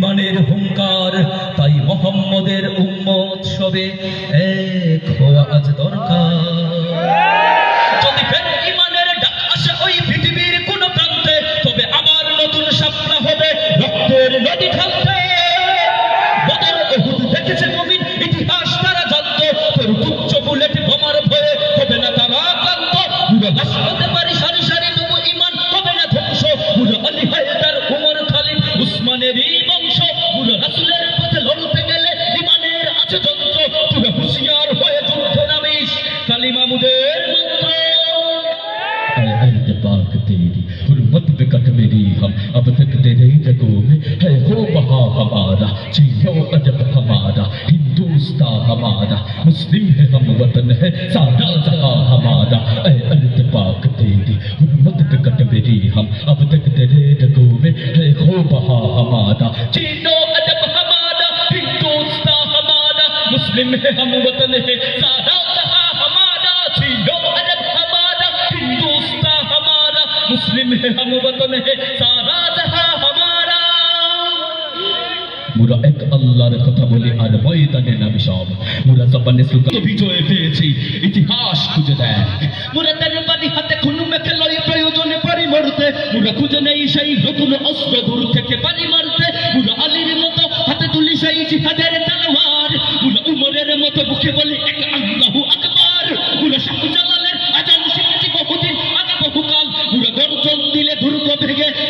ইমানের হুঙ্কার, তাই মোহাম্মদের উম্মত সবে এক হওয়া আজ দরকার। ওই পৃথিবীর কোন প্রান্তে, তবে আবার নতুন স্বপ্ন হবে নবীন ইতিহাস তারা জানতো। তোর বুলেট বোমার ভয়ে হবে না তারা اب تک تیرے جگوں میں ہے ہو وہاں ہمارا چیو عجب ہمارا ہندوستان ہمارا، مسلم ہے ہم وطن ہے سارا جہاں ہمارا۔ اے عرض پاک تیری حرمت بکٹ میری ہم، اب تک تیرے جگوں میں ہے ہو وہاں ہمارا۔ چینو عجب ہمارا ہندوستان ہمارا، مسلم ہے ہم وطن ہے मुस्लिम है हम वतन है सारा जहां हमारा মুরা এক আল্লাহর কথা বলি আর ময়দানে নামি সব মুরা জবানে সুকা বিজয় পেয়েছি ইতিহাস খুঁজে দেখ মোরা তার বাড়ি হাতে খুন মেখে লয় প্রয়োজনে পারি মরতে মোরা খুঁজে নেই সেই নতুন অস্ত্র দূর থেকে পারি মারতে মোরা আলীর মতো হাতে তুলি সেই জিহাদের তলোয়ার মোরা উমরের মতো মুখে বলি এক ভেঙে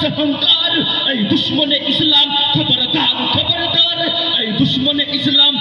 নিজ অহংকার এই দুশ্মনে ইসলাম খবরদার খবরদার এই দুশ্মনে ইসলাম